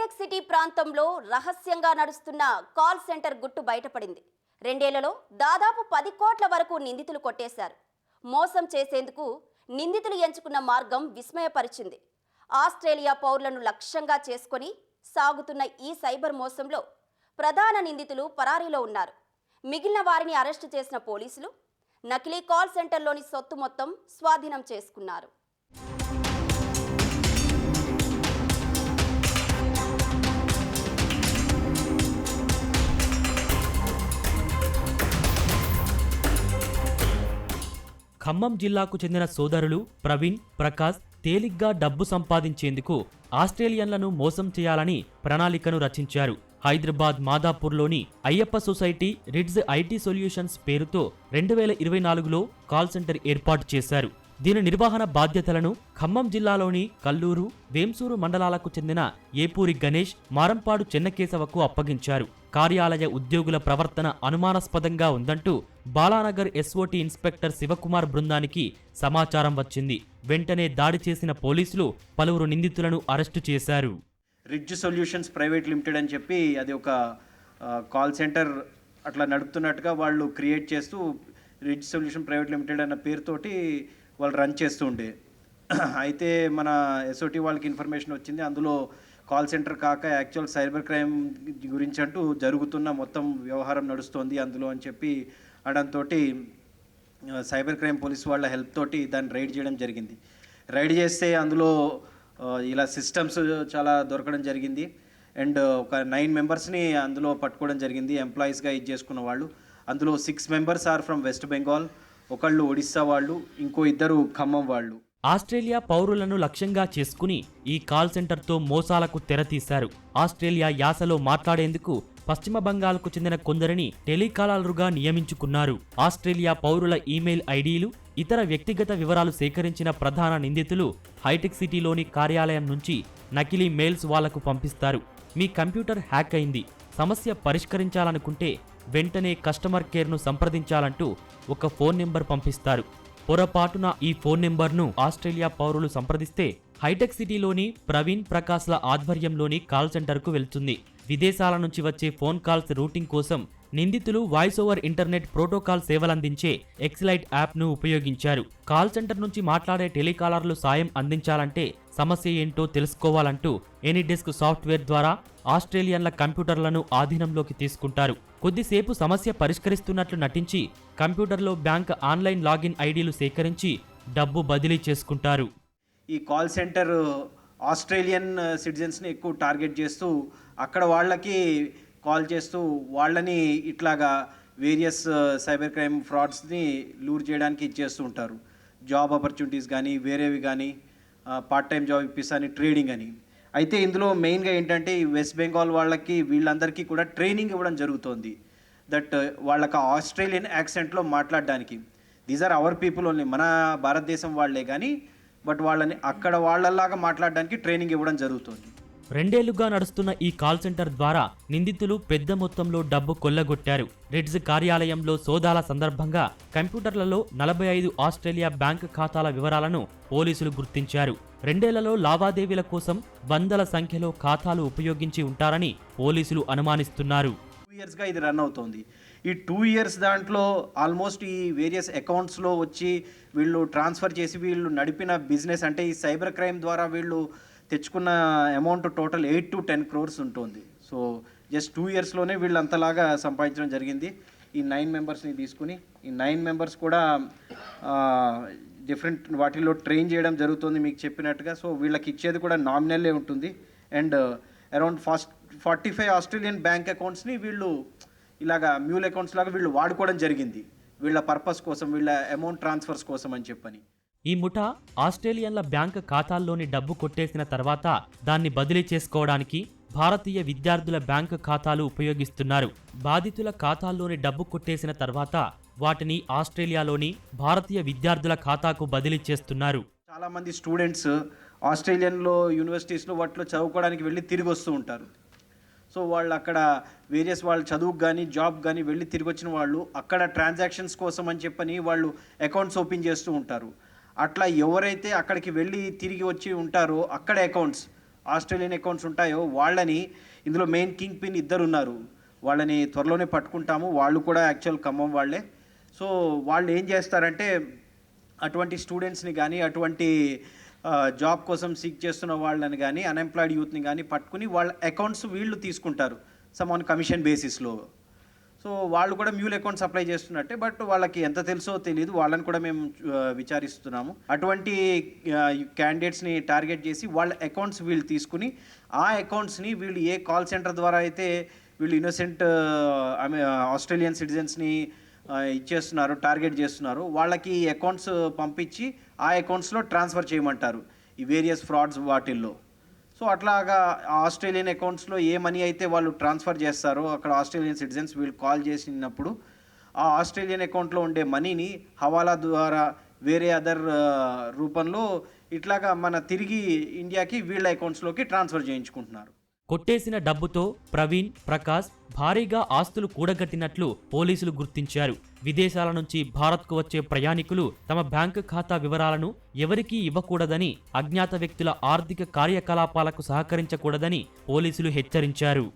Hitech city ప్రాంతంలో రహస్యంగా నడుస్తున్న కాల్ సెంటర్ గుట్టు బయటపడింది. రెండేళ్ళలో దాదాపు పది కోట్ల వరకు నిందితులు కొట్టేశారు. మోసం చేసేందుకు నిందితులు ఎంచుకున్న మార్గం విస్మయపరిచింది. ఆస్ట్రేలియా పౌరులను లక్ష్యంగా చేసుకొని సాగుతున్న ఈ సైబర్ మోసంలో ప్రధాన నిందితులు పరారీలో ఉన్నారు. మిగిలిన వారిని అరెస్టు చేసిన పోలీసులు నకిలీ కాల్ సెంటర్లోని సొత్తు మొత్తం స్వాధీనం చేసుకున్నారు. ఖమ్మం జిల్లాకు చెందిన సోదరులు ప్రవీణ్ ప్రకాష్ తేలిగ్గా డబ్బు సంపాదించేందుకు ఆస్ట్రేలియన్లను మోసం చేయాలని ప్రణాళికను రచించారు. Hyderabad మాదాపూర్లోని Ayyappa society ridge IT solutions పేరుతో రెండు వేల ఇరవై నాలుగులో కాల్ సెంటర్ ఏర్పాటు చేశారు. దీని నిర్వహణ బాధ్యతలను ఖమ్మం జిల్లాలోని కల్లూరు వేంసూరు మండలాలకు చెందిన ఏపూరి గణేష్ మారంపాడు చెన్నకేశవకు అప్పగించారు. కార్యాలయ ఉద్యోగుల ప్రవర్తన అనుమానాస్పదంగా ఉందంటూ బాలానగర్ ఎస్ఓటి ఇన్స్పెక్టర్ శివకుమార్ బృందానికి సమాచారం వచ్చింది. వెంటనే దాడి చేసిన పోలీసులు పలువురు నిందితులను అరెస్టు చేశారు. రిడ్జ్ సొల్యూషన్స్ ప్రైవేట్ లిమిటెడ్ అని చెప్పి అది ఒక కాల్ సెంటర్ అట్లా నడుపుతున్నట్టుగా వాళ్ళు క్రియేట్ చేస్తూ రిడ్జ్ సొల్యూషన్ ప్రైవేట్ లిమిటెడ్ అన్న పేరుతోటి వాళ్ళు రన్ చేస్తూ ఉండే. అయితే మన ఎస్ఓటి వాళ్ళకి ఇన్ఫర్మేషన్ వచ్చింది. అందులో కాల్ సెంటర్ కాక యాక్చువల్ సైబర్ క్రైమ్ గురించి అంటూ జరుగుతున్న మొత్తం వ్యవహారం నడుస్తోంది అందులో అని చెప్పి అడంతో సైబర్ క్రైమ్ పోలీస్ వాళ్ళ హెల్ప్ తోటి దాన్ని రైడ్ చేయడం జరిగింది. రైడ్ చేస్తే అందులో ఇలా సిస్టమ్స్ చాలా దొరకడం జరిగింది. అండ్ ఒక నైన్ మెంబర్స్ని అందులో పట్టుకోవడం జరిగింది ఎంప్లాయీస్గా ఇది చేసుకున్న వాళ్ళు. అందులో six members are from West Bengal ఒకళ్ళు ఒడిస్సా వాళ్ళు ఇంకో ఇద్దరు ఖమ్మం వాళ్ళు. ఆస్ట్రేలియా పౌరులను లక్ష్యంగా చేసుకుని ఈ కాల్ సెంటర్తో మోసాలకు తెరతీశారు. ఆస్ట్రేలియా యాసలో మాట్లాడేందుకు పశ్చిమ బంగాల్కు చెందిన కొందరిని టెలికాలర్లుగా నియమించుకున్నారు. ఆస్ట్రేలియా పౌరుల ఈమెయిల్ ఐడీలు ఇతర వ్యక్తిగత వివరాలు సేకరించిన ప్రధాన నిందితులు హైటెక్ సిటీలోని కార్యాలయం నుంచి నకిలీ మెయిల్స్ వాళ్ళకు పంపిస్తారు. మీ కంప్యూటర్ హ్యాక్ అయింది. సమస్య పరిష్కరించాలనుకుంటే వెంటనే కస్టమర్ కేర్ను సంప్రదించాలంటూ ఒక ఫోన్ నెంబర్ పంపిస్తారు. పొరపాటున ఈ ఫోన్ నెంబర్ను ఆస్ట్రేలియా పౌరులు సంప్రదిస్తే హైటెక్ సిటీలోని ప్రవీణ్ ప్రకాశ్ల ఆధ్వర్యంలోని కాల్ సెంటర్కు వెళ్తుంది. విదేశాల నుంచి వచ్చే ఫోన్ కాల్స్ రూటింగ్ కోసం నిందితులు వాయిస్ ఓవర్ ఇంటర్నెట్ ప్రోటోకాల్ సేవలందించే ఎక్స్లైట్ యాప్ను ఉపయోగించారు. కాల్ సెంటర్ నుంచి మాట్లాడే టెలికాలర్లు సాయం అందించాలంటే సమస్య ఏంటో తెలుసుకోవాలంటూ ఎనీడెస్క్ సాఫ్ట్వేర్ ద్వారా ఆస్ట్రేలియన్ల కంప్యూటర్లను ఆధీనంలోకి తీసుకుంటారు. కొద్దిసేపు సమస్య పరిష్కరిస్తున్నట్లు నటించి కంప్యూటర్లో బ్యాంక్ ఆన్లైన్ లాగిన్ ఐడీలు సేకరించి డబ్బు బదిలీ చేసుకుంటారు. ఈ కాల్ సెంటర్ ఆస్ట్రేలియన్ సిటిజన్స్ని ఎక్కువ టార్గెట్ చేస్తూ అక్కడ వాళ్ళకి కాల్ చేస్తూ వాళ్ళని ఇట్లాగా వేరియస్ సైబర్ క్రైమ్ ఫ్రాడ్స్ని లూర్ చేయడానికి ఇచ్చేస్తూ ఉంటారు. జాబ్ ఆపర్చునిటీస్ కానీ వేరేవి కానీ పార్ట్ టైం జాబ్ ఇప్పిస్తాని ట్రేడింగ్ అని. అయితే ఇందులో మెయిన్గా ఏంటంటే వెస్ట్ బెంగాల్ వాళ్ళకి వీళ్ళందరికీ కూడా ట్రైనింగ్ ఇవ్వడం జరుగుతోంది. దట్ వాళ్ళకి ఆస్ట్రేలియన్ యాక్సెంట్లో మాట్లాడడానికి. These are our people only. మన భారతదేశం వాళ్ళే కానీ బట్ వాళ్ళని అక్కడ వాళ్ళలాగా మాట్లాడడానికి ట్రైనింగ్ ఇవ్వడం జరుగుతుంది. రెండేళ్ళుగా నడుస్తున్న ఈ కాల్ సెంటర్ ద్వారా నిందితులు పెద్ద మొత్తంలో డబ్బు కొల్లగొట్టారు. రెడ్జ్ కార్యాలయంలో సోదాల సందర్భంగా కంప్యూటర్లలో నలభై ఐదు ఆస్ట్రేలియా బ్యాంక్ ఖాతాల వివరాలను పోలీసులు గుర్తించారు. రెండేళ్ళలో లావాదేవీల కోసం వందల సంఖ్యలో ఖాతాలు ఉపయోగించి ఉంటారని పోలీసులు అనుమానిస్తున్నారు. టూ ఇయర్స్గా ఇది రన్ అవుతోంది. ఈ టూ ఇయర్స్ దాంట్లో ఆల్మోస్ట్ ఈ వేరియస్ అకౌంట్స్లో వచ్చి వీళ్ళు ట్రాన్స్ఫర్ చేసి వీళ్ళు నడిపిన బిజినెస్ అంటే ఈ సైబర్ క్రైమ్ ద్వారా వీళ్ళు తెచ్చుకున్న amount total eight to ten crores ఉంటుంది. సో జస్ట్ టూ ఇయర్స్లోనే వీళ్ళు అంతలాగా సంపాదించడం జరిగింది. ఈ నైన్ మెంబర్స్ని తీసుకుని ఈ నైన్ మెంబర్స్ కూడా డిఫరెంట్ వాటిలో ట్రైన్ చేయడం జరుగుతుంది మీకు చెప్పినట్టుగా. సో వీళ్ళకి ఇచ్చేది కూడా నామినల్లే ఉంటుంది. And around fast forty five Australian bank అకౌంట్స్ని వీళ్ళు ఇలాగా మ్యూల్ అకౌంట్స్ లాగా వీళ్ళు వాడుకోవడం జరిగింది. వీళ్ళ పర్పస్ కోసం వీళ్ళ అమౌంట్ ట్రాన్స్ఫర్స్ కోసం అని చెప్పని. ఈ ముఠా ఆస్ట్రేలియన్ల బ్యాంక్ ఖాతాల్లోని డబ్బు కొట్టేసిన తర్వాత దాన్ని బదిలీ చేసుకోవడానికి భారతీయ విద్యార్థుల బ్యాంకు ఖాతాలు ఉపయోగిస్తున్నారు. బాధితుల ఖాతాల్లోని డబ్బు కొట్టేసిన తర్వాత వాటిని ఆస్ట్రేలియాలోని భారతీయ విద్యార్థుల ఖాతాకు బదిలీ చేస్తున్నారు. చాలామంది స్టూడెంట్స్ ఆస్ట్రేలియన్లో యూనివర్సిటీస్లో వాటిలో చదువుకోవడానికి వెళ్ళి తిరిగి వస్తూ ఉంటారు. సో వాళ్ళు అక్కడ వేరియస్ వాళ్ళు చదువుకు కానీ జాబ్ కానీ వెళ్ళి తిరిగి వచ్చిన వాళ్ళు అక్కడ ట్రాన్సాక్షన్స్ కోసం అని చెప్పని వాళ్ళు అకౌంట్స్ ఓపెన్ చేస్తూ ఉంటారు. అట్లా ఎవరైతే అక్కడికి వెళ్ళి తిరిగి వచ్చి ఉంటారో అక్కడ అకౌంట్స్ ఆస్ట్రేలియన్ అకౌంట్స్ ఉంటాయో వాళ్ళని ఇందులో మెయిన్ కింగ్ పిన్ ఇద్దరు ఉన్నారు వాళ్ళని త్వరలోనే పట్టుకుంటాము. వాళ్ళు కూడా యాక్చువల్ ఖమ్మం వాళ్ళే. సో వాళ్ళు ఏం చేస్తారంటే అటువంటి స్టూడెంట్స్ని కానీ అటువంటి జాబ్ కోసం సీక్ చేస్తున్న వాళ్ళని కానీ అన్ఎంప్లాయిడ్ యూత్ని కానీ పట్టుకుని వాళ్ళ అకౌంట్స్ వీళ్ళు తీసుకుంటారు. సమ్ ఆన్ కమిషన్ బేసిస్లో సో వాళ్ళు కూడా మ్యూల్ అకౌంట్స్ అప్లై చేస్తున్నట్టే బట్ వాళ్ళకి ఎంత తెలుసో తెలియదు వాళ్ళని కూడా మేము విచారిస్తున్నాము. అటువంటి క్యాండిడేట్స్ని టార్గెట్ చేసి వాళ్ళ అకౌంట్స్ వీళ్ళు తీసుకుని ఆ అకౌంట్స్ని వీళ్ళు ఏ కాల్ సెంటర్ ద్వారా అయితే వీళ్ళు ఇన్నోసెంట్ ఆస్ట్రేలియన్ సిటిజన్స్ని ఇచ్చేస్తున్నారు టార్గెట్ చేస్తున్నారు వాళ్ళకి అకౌంట్స్ పంపించి ఆ అకౌంట్స్లో ట్రాన్స్ఫర్ చేయమంటారు ఈ వేరియస్ ఫ్రాడ్స్ వాటిల్లో. సో అట్లాగా ఆస్ట్రేలియన్ అకౌంట్స్లో ఏ మనీ అయితే వాళ్ళు ట్రాన్స్ఫర్ చేస్తారో అక్కడ ఆస్ట్రేలియన్ సిటిజన్స్ వీళ్ళు కాల్ చేసినప్పుడు ఆ ఆస్ట్రేలియన్ అకౌంట్లో ఉండే మనీని హవాలా ద్వారా వేరే అదర్ రూపంలో ఇట్లాగా మన తిరిగి ఇండియాకి వీళ్ళ అకౌంట్స్లోకి ట్రాన్స్ఫర్ చేయించుకుంటున్నారు. కొట్టేసిన డబ్బుతో ప్రవీణ్ ప్రకాష్ భారీగా ఆస్తులు కూడగట్టినట్లు పోలీసులు గుర్తించారు. విదేశాల నుంచి భారత్కు వచ్చే ప్రయాణికులు తమ బ్యాంకు ఖాతా వివరాలను ఎవరికీ ఇవ్వకూడదని అజ్ఞాత వ్యక్తుల ఆర్థిక కార్యకలాపాలకు సహకరించకూడదని పోలీసులు హెచ్చరించారు.